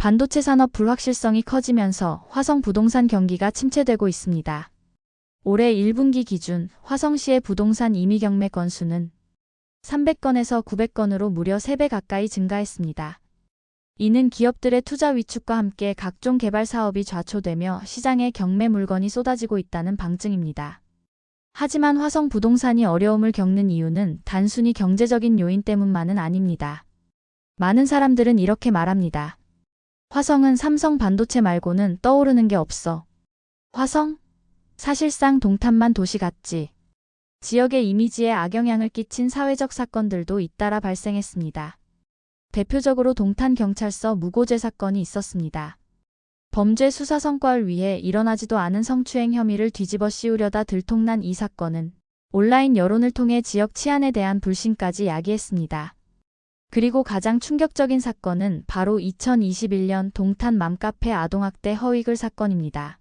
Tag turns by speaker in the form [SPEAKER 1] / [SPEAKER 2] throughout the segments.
[SPEAKER 1] 반도체 산업 불확실성이 커지면서 화성 부동산 경기가 침체되고 있습니다. 올해 1분기 기준 화성시의 부동산 임의 경매 건수는 300건에서 900건으로 무려 3배 가까이 증가했습니다. 이는 기업들의 투자 위축과 함께 각종 개발 사업이 좌초되며 시장에 경매 물건이 쏟아지고 있다는 방증입니다. 하지만 화성 부동산이 어려움을 겪는 이유는 단순히 경제적인 요인 때문만은 아닙니다. 많은 사람들은 이렇게 말합니다. 화성은 삼성 반도체 말고는 떠오르는 게 없어. 화성? 사실상 동탄만 도시 같지. 지역의 이미지에 악영향을 끼친 사회적 사건들도 잇따라 발생했습니다. 대표적으로 동탄 경찰서 무고죄 사건이 있었습니다. 범죄 수사 성과를 위해 일어나지도 않은 성추행 혐의를 뒤집어 씌우려다 들통난 이 사건은 온라인 여론을 통해 지역 치안에 대한 불신까지 야기했습니다. 그리고 가장 충격적인 사건은 바로 2021년 동탄 맘카페 아동학대 허위글 사건입니다.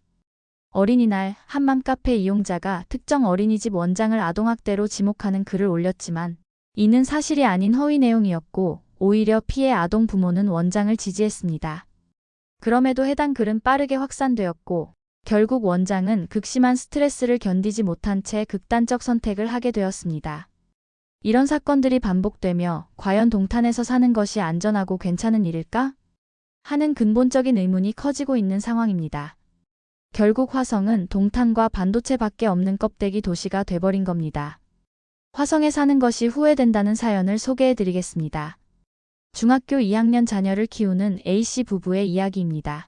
[SPEAKER 1] 어린이날 한 맘카페 이용자가 특정 어린이집 원장을 아동학대로 지목하는 글을 올렸지만 이는 사실이 아닌 허위 내용이었고 오히려 피해 아동 부모는 원장을 지지했습니다. 그럼에도 해당 글은 빠르게 확산되었고 결국 원장은 극심한 스트레스를 견디지 못한 채 극단적 선택을 하게 되었습니다. 이런 사건들이 반복되며 과연 동탄에서 사는 것이 안전하고 괜찮은 일일까? 하는 근본적인 의문이 커지고 있는 상황입니다. 결국 화성은 동탄과 반도체밖에 없는 껍데기 도시가 돼버린 겁니다. 화성에 사는 것이 후회된다는 사연을 소개해 드리겠습니다. 중학교 2학년 자녀를 키우는 A씨 부부의 이야기입니다.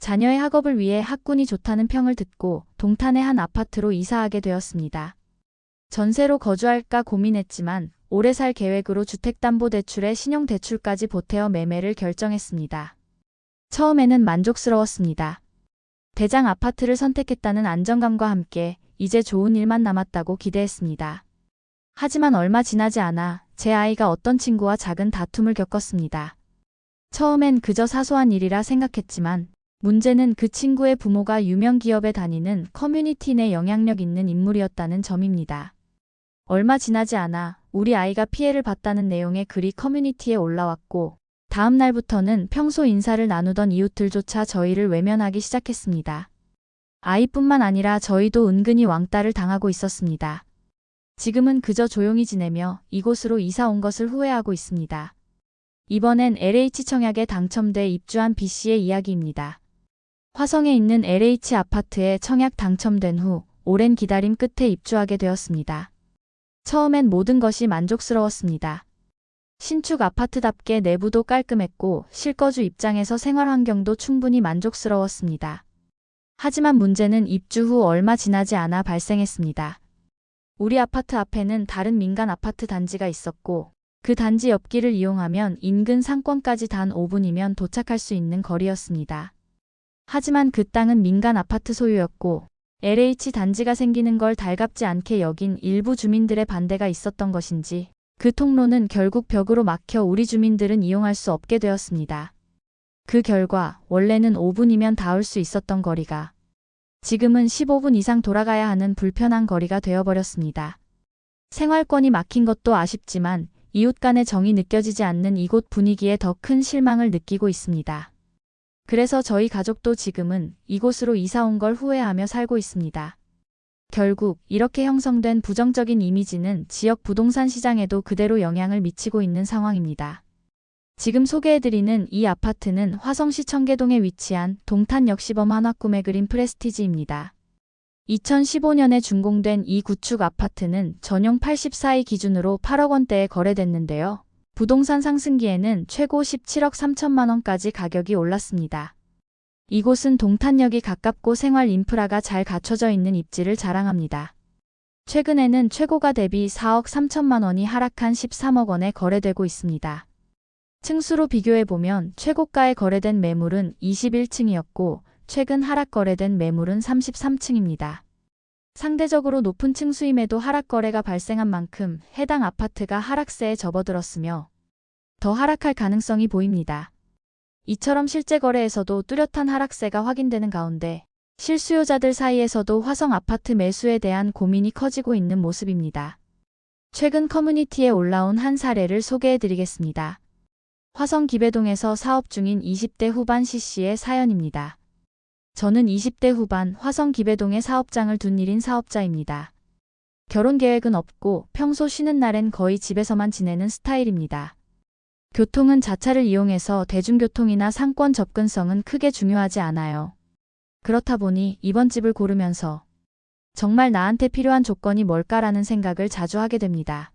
[SPEAKER 1] 자녀의 학업을 위해 학군이 좋다는 평을 듣고 동탄의 한 아파트로 이사하게 되었습니다. 전세로 거주할까 고민했지만 오래 살 계획으로 주택담보대출에 신용대출까지 보태어 매매를 결정했습니다. 처음에는 만족스러웠습니다. 대장 아파트를 선택했다는 안정감과 함께 이제 좋은 일만 남았다고 기대했습니다. 하지만 얼마 지나지 않아 제 아이가 어떤 친구와 작은 다툼을 겪었습니다. 처음엔 그저 사소한 일이라 생각했지만 문제는 그 친구의 부모가 유명 기업에 다니는 커뮤니티 내 영향력 있는 인물이었다는 점입니다. 얼마 지나지 않아 우리 아이가 피해를 봤다는 내용의 글이 커뮤니티에 올라왔고 다음 날부터는 평소 인사를 나누던 이웃들조차 저희를 외면하기 시작했습니다. 아이뿐만 아니라 저희도 은근히 왕따를 당하고 있었습니다. 지금은 그저 조용히 지내며 이곳으로 이사 온 것을 후회하고 있습니다. 이번엔 LH 청약에 당첨돼 입주한 B씨의 이야기입니다. 화성에 있는 LH 아파트에 청약 당첨된 후 오랜 기다림 끝에 입주하게 되었습니다. 처음엔 모든 것이 만족스러웠습니다. 신축 아파트답게 내부도 깔끔했고 실거주 입장에서 생활 환경도 충분히 만족스러웠습니다. 하지만 문제는 입주 후 얼마 지나지 않아 발생했습니다. 우리 아파트 앞에는 다른 민간 아파트 단지가 있었고 그 단지 옆길을 이용하면 인근 상권까지 단 5분이면 도착할 수 있는 거리였습니다. 하지만 그 땅은 민간 아파트 소유였고 LH 단지가 생기는 걸 달갑지 않게 여긴 일부 주민들의 반대가 있었던 것인지 그 통로는 결국 벽으로 막혀 우리 주민들은 이용할 수 없게 되었습니다. 그 결과 원래는 5분이면 닿을 수 있었던 거리가 지금은 15분 이상 돌아가야 하는 불편한 거리가 되어버렸습니다. 생활권이 막힌 것도 아쉽지만 이웃 간의 정이 느껴지지 않는 이곳 분위기에 더 큰 실망을 느끼고 있습니다. 그래서 저희 가족도 지금은 이곳으로 이사 온 걸 후회하며 살고 있습니다. 결국 이렇게 형성된 부정적인 이미지는 지역 부동산 시장에도 그대로 영향을 미치고 있는 상황입니다. 지금 소개해드리는 이 아파트는 화성시 청계동에 위치한 동탄역 시범 한화꿈의 그린 프레스티지입니다. 2015년에 준공된 이 구축 아파트는 전용 84이 기준으로 8억 원대에 거래됐는데요. 부동산 상승기에는 최고 17억 3천만 원까지 가격이 올랐습니다. 이곳은 동탄역이 가깝고 생활 인프라가 잘 갖춰져 있는 입지를 자랑합니다. 최근에는 최고가 대비 4억 3천만 원이 하락한 13억 원에 거래되고 있습니다. 층수로 비교해보면 최고가에 거래된 매물은 21층이었고 최근 하락 거래된 매물은 33층입니다. 상대적으로 높은 층수임에도 하락 거래가 발생한 만큼 해당 아파트가 하락세에 접어들었으며 더 하락할 가능성이 보입니다. 이처럼 실제 거래에서도 뚜렷한 하락세가 확인되는 가운데 실수요자들 사이에서도 화성 아파트 매수에 대한 고민이 커지고 있는 모습입니다. 최근 커뮤니티에 올라온 한 사례를 소개해 드리겠습니다. 화성 기배동에서 사업 중인 20대 후반 C씨의 사연입니다. 저는 20대 후반 화성 기배동에 사업장을 둔 1인 사업자입니다. 결혼 계획은 없고 평소 쉬는 날엔 거의 집에서만 지내는 스타일입니다. 교통은 자차를 이용해서 대중교통이나 상권 접근성은 크게 중요하지 않아요. 그렇다 보니 이번 집을 고르면서 정말 나한테 필요한 조건이 뭘까라는 생각을 자주 하게 됩니다.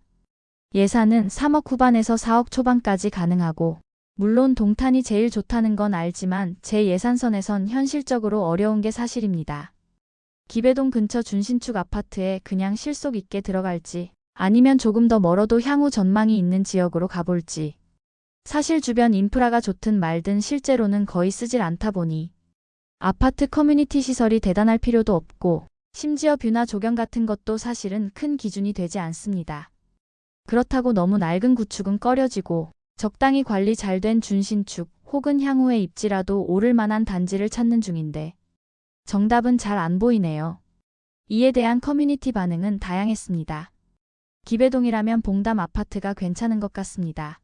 [SPEAKER 1] 예산은 3억 후반에서 4억 초반까지 가능하고, 물론 동탄이 제일 좋다는 건 알지만 제 예산선에선 현실적으로 어려운 게 사실입니다. 기배동 근처 준신축 아파트에 그냥 실속 있게 들어갈지, 아니면 조금 더 멀어도 향후 전망이 있는 지역으로 가볼지. 사실 주변 인프라가 좋든 말든 실제로는 거의 쓰질 않다 보니, 아파트 커뮤니티 시설이 대단할 필요도 없고, 심지어 뷰나 조경 같은 것도 사실은 큰 기준이 되지 않습니다. 그렇다고 너무 낡은 구축은 꺼려지고 적당히 관리 잘 된 준신축 혹은 향후에 입지라도 오를 만한 단지를 찾는 중인데 정답은 잘 안 보이네요. 이에 대한 커뮤니티 반응은 다양했습니다. 기배동이라면 봉담 아파트가 괜찮은 것 같습니다.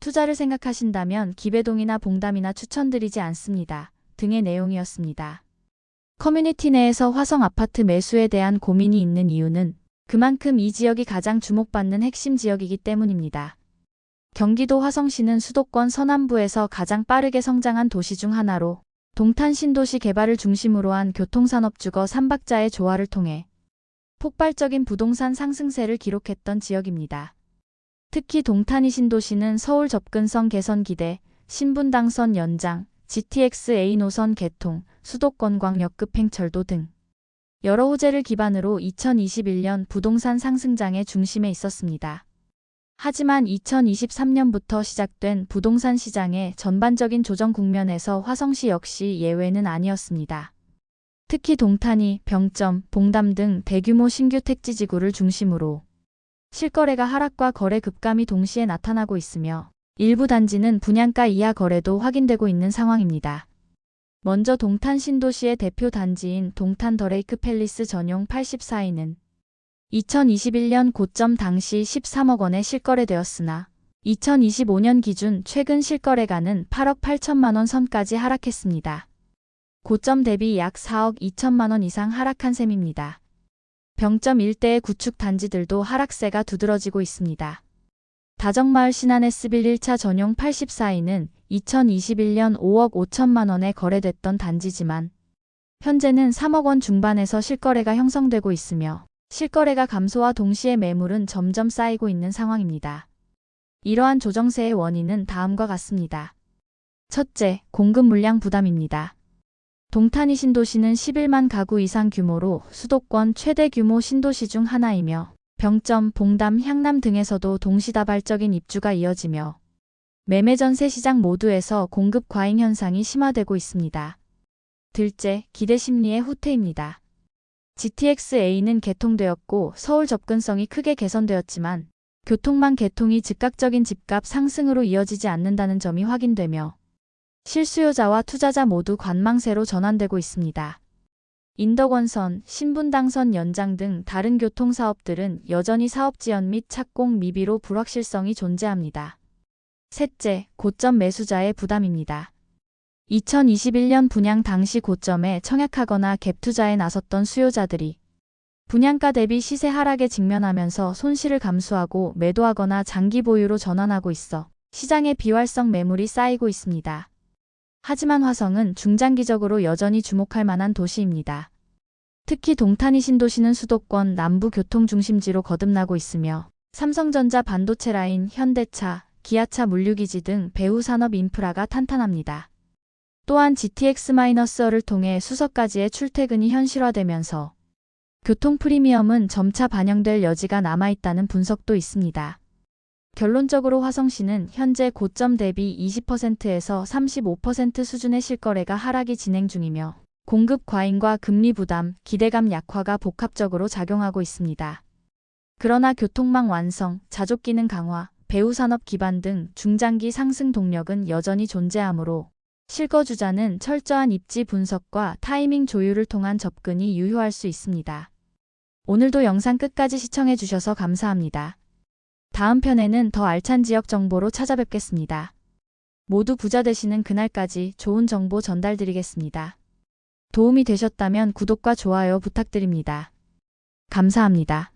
[SPEAKER 1] 투자를 생각하신다면 기배동이나 봉담이나 추천드리지 않습니다. 등의 내용이었습니다. 커뮤니티 내에서 화성 아파트 매수에 대한 고민이 있는 이유는 그만큼 이 지역이 가장 주목받는 핵심 지역이기 때문입니다. 경기도 화성시는 수도권 서남부에서 가장 빠르게 성장한 도시 중 하나로 동탄 신도시 개발을 중심으로 한 교통산업 주거 3박자의 조화를 통해 폭발적인 부동산 상승세를 기록했던 지역입니다. 특히 동탄이 신도시는 서울 접근성 개선 기대, 신분당선 연장, GTX-A 노선 개통, 수도권 광역급 팽철도 등 여러 호재를 기반으로 2021년 부동산 상승장의 중심에 있었습니다. 하지만 2023년부터 시작된 부동산 시장의 전반적인 조정 국면에서 화성시 역시 예외는 아니었습니다. 특히 동탄이 병점, 봉담 등 대규모 신규 택지 지구를 중심으로 실거래가 하락과 거래 급감이 동시에 나타나고 있으며 일부 단지는 분양가 이하 거래도 확인되고 있는 상황입니다. 먼저 동탄 신도시의 대표 단지인 동탄 더레이크 팰리스 전용 84인은 2021년 고점 당시 13억 원에 실거래되었으나 2025년 기준 최근 실거래가는 8억 8천만 원 선까지 하락했습니다. 고점 대비 약 4억 2천만 원 이상 하락한 셈입니다. 병점 일대의 구축 단지들도 하락세가 두드러지고 있습니다. 다정마을 신안 S빌 1차 전용 84인은 2021년 5억 5천만 원에 거래됐던 단지지만 현재는 3억 원 중반에서 실거래가 형성되고 있으며 실거래가 감소와 동시에 매물은 점점 쌓이고 있는 상황입니다. 이러한 조정세의 원인은 다음과 같습니다. 첫째, 공급 물량 부담입니다. 동탄이 신도시는 11만 가구 이상 규모로 수도권 최대 규모 신도시 중 하나이며 병점, 봉담, 향남 등에서도 동시다발적인 입주가 이어지며 매매 전세 시장 모두에서 공급 과잉 현상이 심화되고 있습니다. 둘째, 기대 심리의 후퇴입니다. GTX-A는 개통되었고 서울 접근성이 크게 개선되었지만 교통망 개통이 즉각적인 집값 상승으로 이어지지 않는다는 점이 확인되며 실수요자와 투자자 모두 관망세로 전환되고 있습니다. 인덕원선, 신분당선 연장 등 다른 교통사업들은 여전히 사업 지연 및 착공 미비로 불확실성이 존재합니다. 셋째, 고점 매수자의 부담입니다. 2021년 분양 당시 고점에 청약하거나 갭 투자에 나섰던 수요자들이 분양가 대비 시세 하락에 직면하면서 손실을 감수하고 매도하거나 장기 보유로 전환하고 있어 시장의 비활성 매물이 쌓이고 있습니다. 하지만 화성은 중장기적으로 여전히 주목할 만한 도시입니다. 특히 동탄이 신도시는 수도권 남부 교통 중심지로 거듭나고 있으며 삼성전자 반도체 라인, 현대차, 기아차 물류기지 등 배후 산업 인프라가 탄탄합니다. 또한 GTX-를 통해 수서까지의 출퇴근이 현실화되면서 교통 프리미엄은 점차 반영될 여지가 남아있다는 분석도 있습니다. 결론적으로 화성시는 현재 고점 대비 20%에서 35% 수준의 실거래가 하락이 진행 중이며 공급 과잉과 금리 부담, 기대감 약화가 복합적으로 작용하고 있습니다. 그러나 교통망 완성, 자족 기능 강화, 배후 산업 기반 등 중장기 상승 동력은 여전히 존재하므로 실거주자는 철저한 입지 분석과 타이밍 조율을 통한 접근이 유효할 수 있습니다. 오늘도 영상 끝까지 시청해 주셔서 감사합니다. 다음 편에는 더 알찬 지역 정보로 찾아뵙겠습니다. 모두 부자 되시는 그날까지 좋은 정보 전달드리겠습니다. 도움이 되셨다면 구독과 좋아요 부탁드립니다. 감사합니다.